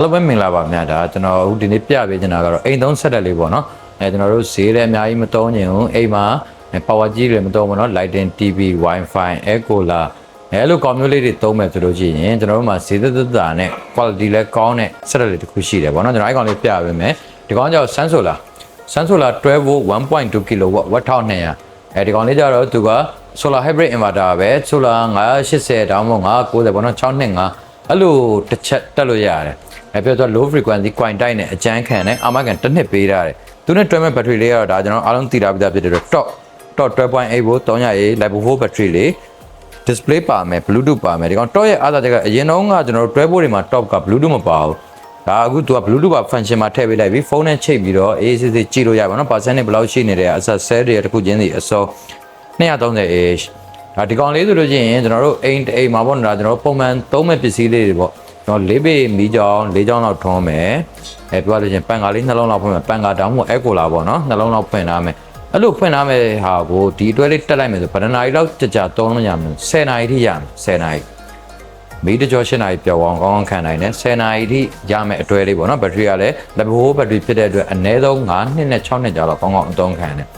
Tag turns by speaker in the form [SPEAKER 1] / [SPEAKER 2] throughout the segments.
[SPEAKER 1] အားလုံးပဲမင်္ဂလာပါခင်ဗျာဒါကျွန်တော်အခုဒီနေ့ပြပေးချင်တာကတော့အိမ်သုံးဆက်တက်လေးပေါ့နော်အဲကျွန်တော်တို့ဈေးလည်းအများကြီးမသုံးချင်ဘူးအိမ်မှာ power ကြီးတွေမသုံးဘူးနော် lighting TV wifi air cooler အဲလိုကောင်းမျိုးလေးတွေသုံးမယ်ဆိုလို့ရှိရင်ကျွန်တော်တို့မှာဈေးသက်သက်သာနဲ့ quality လည်းကောင်းတဲ့ဆက်တက်လေးတစ်ခုရှိတယ်ပေါ့နော်ကျွန်တော်အဲ့ကောင်လေးပြပေးမယ်ဒီကောင်ကြောင့် Sensola Sensola 12 volt 1.2 kW 1200အဲဒီကောင်လေးကြတော့သူက solar hybrid inverter ပဲ solar 980တောင်းမို့990ပေါ့နော်625အဲ့လိုတစ်ချက်တက်လို့ရတယ် အဲပြောတော့ low frequency coin တိုက်နဲ့အကျန်းခံနဲ့အာမခံတစ်နှစ်ပေးထားတယ်သူနဲ့တွဲမဲ့ battery လေးကတော့ဒါကျွန်တော်အားလုံးသိထားပြီးသားဖြစ်တဲ့တော့ top top 12.8 volt 300A level 4 battery လေး display ပါမယ် bluetooth ပါမယ်ဒီကောင် top ရဲ့အားသာချက်ကအရင်တော့ကကျွန်တော်တို့တွဲဖို့တွေမှာ top က bluetooth မပါဘူးဒါအခုသူက bluetooth ပါ function မှာထည့်ပေးလိုက်ပြီးဖုန်းနဲ့ချိတ်ပြီးတော့ AC စီကြည့်လို့ရပါတော့ percent နဲ့ဘယ်လောက်ရှိနေတယ်အဆက် cell တွေတစ်ခုချင်းစီအစော 230h ဒါဒီကောင်လေးဆိုလို့ရှိရင်ကျွန်တော်တို့အိမ်အိမ်မှာပေါ့နော်ဒါကျွန်တော်တို့ပုံမှန်သုံးမဲ့ပစ္စည်းလေးတွေပေါ့ကျွ န်တော်လေးပေမီးကြောင်လေးကြောင်လောက်ထွန်းမယ်အဲပြောရလို့ချင်းပန်ကာလေးနှလုံးလောက်ဖွင့်မယ်ပန်ကာတောင်မို့အဲကိုလာပေါ့နော်နှလုံးလောက်ဖွင့်ထားမယ်အဲ့လိုဖွင့်ထားမယ်ဟာကိုဒီအတွဲလေးတက်လိုက်မယ်ဆိုဗဒနာရီလောက်ကြာကြာသုံးလို့ရမယ်10နာရီထိရမယ်10နာရီမီးတကြော8နာရီပြောင်းအောင်ကောင်းကောင်းခံနိုင်တယ်10နာရီထိရမယ်အတွဲလေးပေါ့နော်ဘက်ထရီကလည်း level 4ဘက်ထရီဖြစ်တဲ့အတွက်အနည်းဆုံး9နှစ်နဲ့6နှစ်ကြာတော့ကောင်းကောင်းအသုံးခံတယ်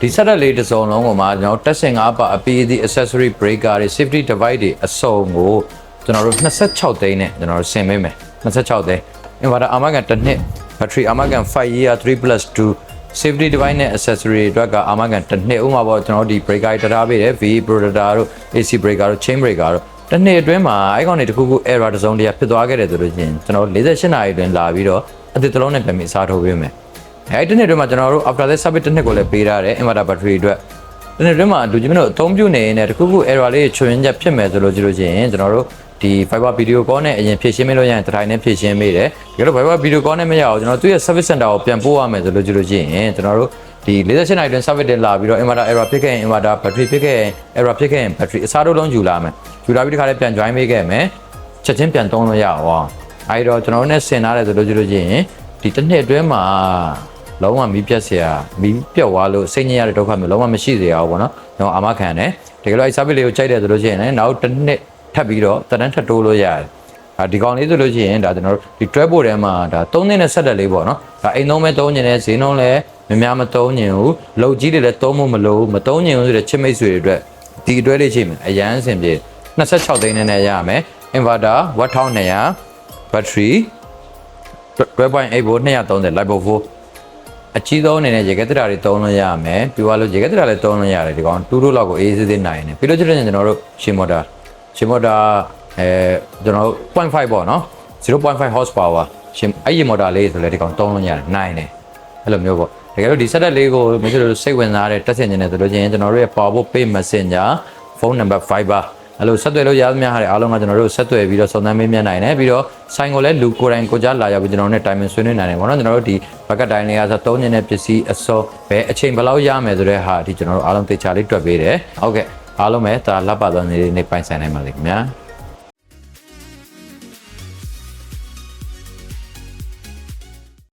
[SPEAKER 1] ဒီဆက်ရက်လေးတစ်စုံလုံးကိုမှကျွန်တော်တက်ဆင်၅ပါအပီးသည့် accessory breaker တွေ safety device တွေအစုံကို ကျွန်တော်တို့26သိန်းနဲ့ကျွန်တော်တို့ဆင်ပေးမယ်26သိန်း inverter အာမခံတစ်နှစ် battery အာမခံ5 year 3 2 safety device နဲ့ accessory တွေအတွက်ကအာမခံတစ်နှစ်ဥပမာပေါ့ကျွန်တော်တို့ဒီ breaker တွေတထားပေးတယ် VE protector တို့ AC breaker တို့ chain breaker တို့တစ်နှစ်အတွင်းမှာအဲကောင်တွေတစ်ခုခု error တစ်စုံတစ်ရာဖြစ်သွားခဲ့တယ်ဆိုလို့ရှိရင်ကျွန်တော်48နာရီအတွင်းလာပြီးတော့အသစ်တစ်လုံးနဲ့ပြန်ပြီးအစားထိုးပေးမယ်အဲ့ဒီတစ်နှစ်တွင်းမှာကျွန်တော်တို့ after that service တစ်နှစ်ကိုလည်းပေးထားတယ် inverter battery အတွက်ဒီနှစ်တွင်းမှာလူကြီးမတို့အသုံးပြုနေရင်လည်းတခုခု error လေးချွင်းချက်ဖြစ်မယ်ဆိုလို့ကြည့်လို့ရှိရင်ကျွန်တော်တို့ ဒီ Fiber video call နဲ့အရင်ဖြည့်ရှင်းမလို့ရရင်တစ်ထိုင်နဲ့ဖြည့်ရှင်းမိတယ်ဒီလို Fiber video call နဲ့မရအောင်ကျွန်တော်သူ့ရဲ့ service center ကိုပြန်ပို့ရမယ်ဆိုလို့ကြည့်လို့ရှိရင်ကျွန်တော်တို့ဒီ48နိုင်တွင် service တင်လာပြီးတော့ inverter error ဖြစ်ခဲ့ရင် inverter battery ဖြစ်ခဲ့ရင် error ဖြစ်ခဲ့ရင် battery အစားထိုးလုံးယူလာမယ်ယူလာပြီးဒီခါလေးပြန် join ပေးခဲ့မယ်ချက်ချင်းပြန်သုံးလို့ရအောင်အဲဒီတော့ကျွန်တော်တို့ ਨੇ ဆင်ထားတယ်ဆိုလို့ကြည့်လို့ရှိရင်ဒီတစ်နှစ်အတွင်းမှာ လုံးဝမီးပြတ်เสียမီးပြတ်သွားလို့စိတ်ညစ်ရတဲ့ဒုက္ခမျိုးလုံးဝမရှိစေရအောင်ပေါ့နော်။ကျွန်တော်အာမခံတယ်။တကယ်လို့အဲ service လေးကိုကြိုက်တယ်ဆိုလို့ရှိရင်လည်းနောက်တစ်နှစ် ထပ်ပြီးတော့တန်းထပ်တိုးလို့ရတယ်။အာဒီကောင်လေးဆိုလို့ရှိရင်ဒါကျွန်တော်တို့ဒီ travel ထဲမှာဒါ3နှစ်နဲ့ဆက်တက်လေးပေါ့နော်။ဒါအိမ်သုံးမဲ့သုံးညင်တဲ့ဈေးနှုန်းလည်းမများမသုံးညင်ဘူး။လုတ်ကြီးတွေလည်းသုံးဖို့မလိုဘူးမသုံးညင်ဘူးဆိုတဲ့ချစ်မိတ်ဆွေတွေအတွက်ဒီအတွဲလေးချိန်မှာအရန်အဆင်ပြေ26သိန်းနဲ့ရမယ်။ inverter 1200 battery 12.8 volt 230 light bulb 4အကြီးဆုံးအနေနဲ့ရေခဲတရာတွေတုံးလို့ရမယ်ပြီးသွားလို့ရေခဲတရာလည်းတုံးလို့ရတယ်ဒီကောင်တူးတို့လောက်ကိုအေးစစ်စစ်နိုင်တယ်ပြီးလို့ကျတော့ကျွန်တော်တို့ရှင်းမော်တာ ရှင်းမော်တာအဲကျွန်တော်တို့0.5ပေါ့နော်0.5 horsepower ရှင်းအဲ့ဒီမော်တာလေးဆိုလည်းဒီကောင်တုံးလို့ရတယ်နိုင်တယ်အဲ့လိုမျိုးပေါ့တကယ်လို့ဒီ setup လေးကိုမင်းတို့စိတ်ဝင်စားတဲ့တက်ဆင်နေတယ်ဆိုလို့ချင်းကျွန်တော်တို့ရဲ့ power pay messenger phone number 5ပါအဲ့လိုဆက်သွယ်လို့ရသမျှဟာတွေအားလုံးကကျွန်တော်တို့ဆက်သွယ်ပြီးတော့စုံစမ်းမေးမြန်းနိုင်တယ်ပြီးတော့ဆိုင်ကိုလည်းလူကိုယ်တိုင်ကိုကြားလာရောက်ပြီးကျွန်တော်တို့ ਨੇ တိုင်ပင်ဆွေးနွေးနိုင်တယ်ပေါ့နော်ကျွန်တော်တို့ဒီဘက်ကတိုင်လေးကဆိုသုံးနေတဲ့ပစ္စည်းအစောဘယ်အချိန်ဘယ်လောက်ရမယ်ဆိုတဲ့ဟာဒီကျွန်တော်တို့အားလုံးသိချာလေးတွက်ပေးတယ်ဟုတ်ကဲ့ အားလုံးပဲဒါလက်ပါသောနေနေပိုင်ဆိုင်နိုင်ပါလိမ့်ခင်ဗျာ